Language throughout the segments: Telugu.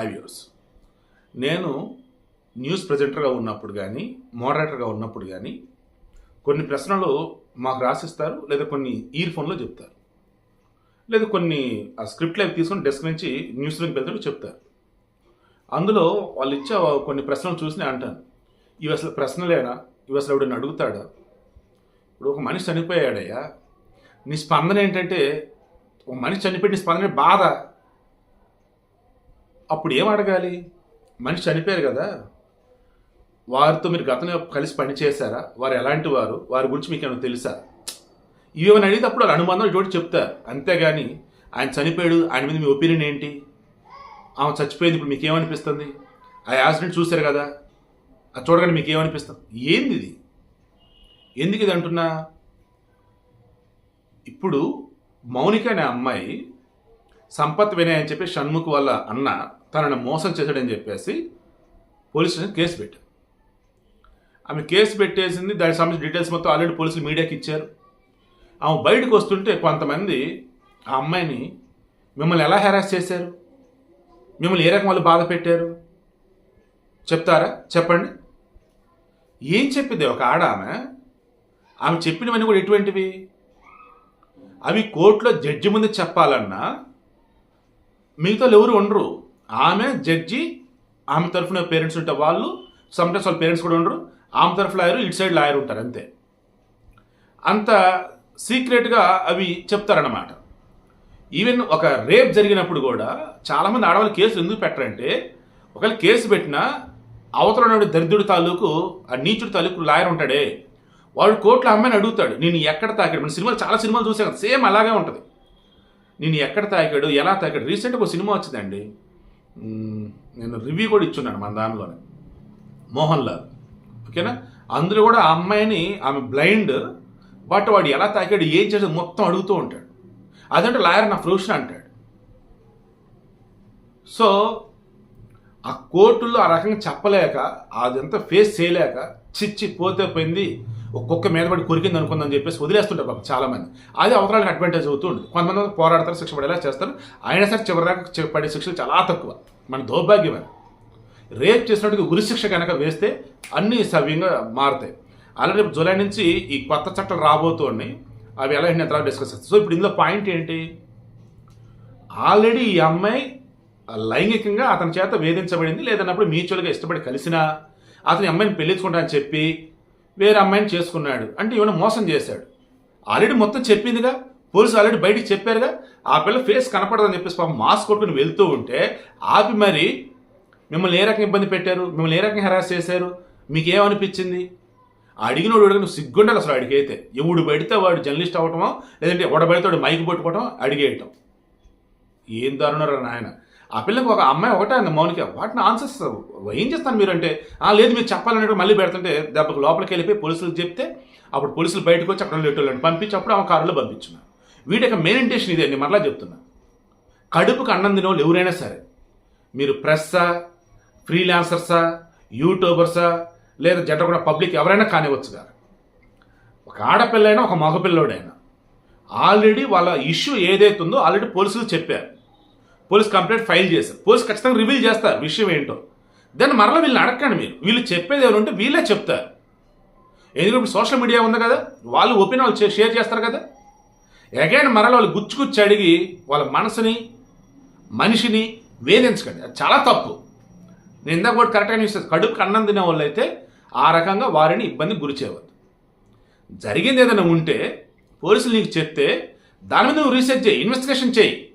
హై నేను న్యూస్ ప్రజెంటర్గా ఉన్నప్పుడు కానీ మోడరేటర్గా ఉన్నప్పుడు కానీ కొన్ని ప్రశ్నలు మాకు రాసిస్తారు లేదా కొన్ని ఇయర్ ఫోన్లో చెప్తారు. లేదా కొన్ని ఆ స్క్రిప్ట్ అవి తీసుకొని డెస్క్ నుంచి న్యూస్ రూమ్కి వెళ్తాడు చెప్తారు. అందులో వాళ్ళు ఇచ్చే కొన్ని ప్రశ్నలు చూసి నేను అంటాను. ఇవి అసలు ప్రశ్నలేనా? ఇవి అసలు ఎవడని అడుగుతాడా? ఇప్పుడు ఒక మనిషి చనిపోయాడయ్యా. నీ స్పందన ఏంటంటే ఒక మనిషి చనిపోయి నీ స్పందన బాధ. అప్పుడు ఏం అడగాలి? మనిషి చనిపోయారు కదా. వారితో మీరు గతంలో కలిసి పని చేశారా వారు ఎలాంటి వారు? వారి గురించి మీకు ఏమైనా తెలుసా? ఇవేమైనా అడిగితే అప్పుడు వాళ్ళు అనుబంధం ఇటువంటి చెప్తారు అంతేగాని ఆయన చనిపోయాడు ఆయన మీద మీ ఒపీనియన్ ఏంటి? ఆమె చచ్చిపోయింది ఇప్పుడు మీకు ఏమనిపిస్తుంది? ఆ యాక్సిడెంట్ చూశారు కదా. అది చూడగానే మీకు ఏమనిపిస్తుంది? ఏంది ఇది? ఎందుకు ఇది అంటున్నా? ఇప్పుడు మౌనిక అనే అమ్మాయి సంపత్ వినయ్ అని చెప్పి షణ్ముఖ్ వాళ్ళ అన్న తనను మోసం చేశాడని చెప్పేసి పోలీస్ స్టేషన్ కేసు పెట్టారు. ఆమె కేసు పెట్టేసింది దానికి సంబంధించిన డీటెయిల్స్ మొత్తం ఆల్రెడీ పోలీసులు మీడియాకి ఇచ్చారు. ఆమె బయటకు వస్తుంటే కొంతమంది ఆ అమ్మాయిని మిమ్మల్ని ఎలా హెరాస్ చేశారు? మిమ్మల్ని ఏ రకం వాళ్ళు బాధ పెట్టారు? చెప్తారా? చెప్పండి. ఏం చెప్పింది ఒక ఆడ ఆమె? ఆమె చెప్పినవన్నీ కూడా ఎటువంటివి? అవి కోర్టులో జడ్జి ముందు చెప్పాలన్నా మిగతా ఎవరు ఉండరు. ఆమె జడ్జి ఆమె తరఫున పేరెంట్స్ ఉంటే వాళ్ళు సమ్టైమ్స్ వాళ్ళ పేరెంట్స్ కూడా ఉండరు. ఆమె తరఫు లాయరు ఇటు సైడ్ లాయర్ ఉంటారు అంతే. అంత సీక్రెట్గా అవి చెప్తారన్నమాట. ఈవెన్ ఒక రేప్ జరిగినప్పుడు కూడా చాలామంది ఆడవాళ్ళు కేసులు ఎందుకు పెట్టరంటే ఒకవేళ కేసు పెట్టినా అవతల ఉన్న దరిద్రుడి తాలూకు ఆ నీచుడి తాలూకు లాయర్ ఉంటాడే. వాడు కోర్టులో అమ్మాయిని అడుగుతాడు నేను ఎక్కడ తాకాడు? మన సినిమాలు చాలా సినిమాలు చూసాను కదా సేమ్ అలాగే ఉంటుంది. నేను ఎక్కడ తాకాడు ఎలా తాకాడు? రీసెంట్గా ఒక సినిమా వచ్చిందండి. నేను రివ్యూ కూడా ఇచ్చున్నాను మన దానిలోనే. మోహన్ లాల్. ఓకేనా? అందులో కూడా ఆ అమ్మాయిని ఆమె బ్లైండ్ బట్ వాడు ఎలా తాకాడు ఏం చేసాడు మొత్తం అడుగుతూ ఉంటాడు. అదంటే లాయర్ నా ప్రొఫెషన్ అంటాడు. సో ఆ కోర్టుల్లో ఆ రకంగా చెప్పలేక అదంతా ఫేస్ చేయలేక చిచ్చి పోతే పోయింది ఒక్కొక్క మీద పడి కొరికింది అనుకుందని చెప్పేసి వదిలేస్తుంటారు పాపం చాలామంది. అది అవతరాలకు అడ్వాంటేజ్ అవుతుంది కొంతమంది పోరాడతారు శిక్ష పడేలా చేస్తారు. అయినా సరే చివరిదాకా పడే శిక్షలు చాలా తక్కువ. మన దౌర్భాగ్యం అది. రేప్ చేసినట్టుగా ఉరిశిక్ష కనుక వేస్తే అన్నీ సవ్యంగా మారుతాయి. ఆల్రెడీ జూలై నుంచి ఈ కొత్త చట్టాలు రాబోతున్నాయి అవి ఎలా నేను తర్వాత డిస్కస్ చేస్తాను సో ఇప్పుడు ఇందులో పాయింట్ ఏంటి? ఆల్రెడీ ఈ అమ్మాయి లైంగికంగా అతని చేత వేధించబడింది. లేదన్నప్పుడు మ్యూచువల్గా ఇష్టపడి కలిసినా అతని అమ్మాయిని పెళ్ళించుకుంటా అని చెప్పి వేరే అమ్మాయిని చేసుకున్నాడు. అంటే ఈవెన మోసం చేశాడు. ఆల్రెడీ మొత్తం చెప్పిందిగా పోలీసు ఆల్రెడీ బయటికి చెప్పారుగా ఆ పిల్ల ఫేస్ కనపడదని చెప్పేసి పాపం మాస్క్ కొట్టుకుని వెళ్తూ ఉంటే ఆపి మరి మిమ్మల్ని ఏ రకంగా ఇబ్బంది పెట్టారు? మిమ్మల్ని ఏ రకంగా హెరాస్ చేశారు? మీకు ఏమనిపించింది అడిగినోడు అడిగిన సిగ్గుండాలి అసలు అడిగైతే ఎవడు పడితే వాడు జర్నలిస్ట్ అవ్వటమో లేదంటే ఎవడ వాడు మైకి పట్టుకోవటం అడిగేయటం. ఏం దారుణరా నాయన? ఆ పిల్లకి ఒక అమ్మాయి ఒకటే అంది మౌనిక. వాటిని ఆన్సర్స్ ఏం చేస్తాను మీరు అంటే లేదు మీరు చెప్పాలన్నట్టు మళ్ళీ పెడుతుంటే దెబ్బకు లోపలికి వెళ్ళిపోయి పోలీసులకు చెప్తే అప్పుడు పోలీసులు బయటకు వచ్చి అక్కడ లెటర్లను పంపించి అప్పుడు ఆమె కారులో పంపించున్నాను వీటి యొక్క మెయిన్ ఇంటెన్షన్ ఇదే నేను మరలా చెప్తున్నా. కడుపుకు అన్నం తినోళ్ళు వాళ్ళు ఎవరైనా సరే మీరు ప్రెస్సా ఫ్రీలాన్సర్సా యూట్యూబర్సా లేదా జనరల్ కూడా పబ్లిక్ ఎవరైనా కానివచ్చు గారు. ఒక ఆడపిల్లైనా ఒక మగపిల్లోడైనా ఆల్రెడీ వాళ్ళ ఇష్యూ ఏదైతే ఉందో ఆల్రెడీ పోలీసులు చెప్పారు. పోలీస్ కంప్లైంట్ ఫైల్ చేశారు. పోలీస్ ఖచ్చితంగా రివీల్ చేస్తారు. విషయం ఏంటో. దాన్ని మరలా వీళ్ళని అడగండి మీరు. వీళ్ళు చెప్పేది ఎవరు ఉంటే వీళ్ళే చెప్తారు. ఎందుకంటే సోషల్ మీడియా ఉంది కదా. వాళ్ళు ఒపీనియన్ వాళ్ళు షేర్ చేస్తారు కదా. అగైన్ మరలా వాళ్ళు గుచ్చి గుచ్చి అడిగి వాళ్ళ మనసుని మనిషిని వేధించకండి. అది చాలా తప్పు. నేను ఇందాక కూడా కరెక్ట్గా న్యూస్ కడుపు అన్నం తినే వాళ్ళు అయితే ఆ రకంగా వారిని ఇబ్బంది గురి చేయవద్దు. జరిగింది ఏదైనా ఉంటే పోలీసులు నీకు చెప్తే దాని మీద నువ్వు రీసెర్చ్ చేయి ఇన్వెస్టిగేషన్ చేయి.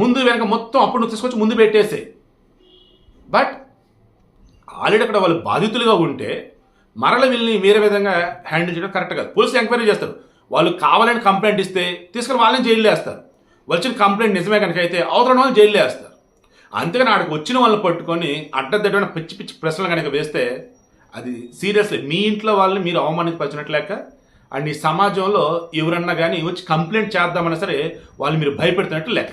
ముందు వెనక మొత్తం అప్పుడు నువ్వు తీసుకొచ్చి ముందు పెట్టేసే. బట్ ఆల్రెడీ అక్కడ వాళ్ళు బాధితులుగా ఉంటే మరల వీళ్ళని వేరే విధంగా హ్యాండిల్ చేయడం కరెక్ట్ కాదు. పోలీసులు ఎంక్వైరీ చేస్తారు. వాళ్ళు కావాలని కంప్లైంట్ ఇస్తే తీసుకుని వాళ్ళని జైల్లో వేస్తారు. వచ్చిన కంప్లైంట్ నిజమే కనుక అయితే అవతల వాళ్ళని జైల్లో వేస్తారు. అంతేగాని ఆడికి వచ్చిన వాళ్ళని పట్టుకొని అడ్డదిడ్డమైన పిచ్చి పిచ్చి ప్రశ్నలు కనుక వేస్తే అది సీరియస్లీ మీ ఇంట్లో వాళ్ళని మీరు అవమానించపరిచినట్లేక అండ్ ఈ సమాజంలో ఎవరన్నా కానీ వచ్చి కంప్లైంట్ చేద్దామన్నా సరే వాళ్ళు మీరు భయపెడుతున్నట్టు లెక్క.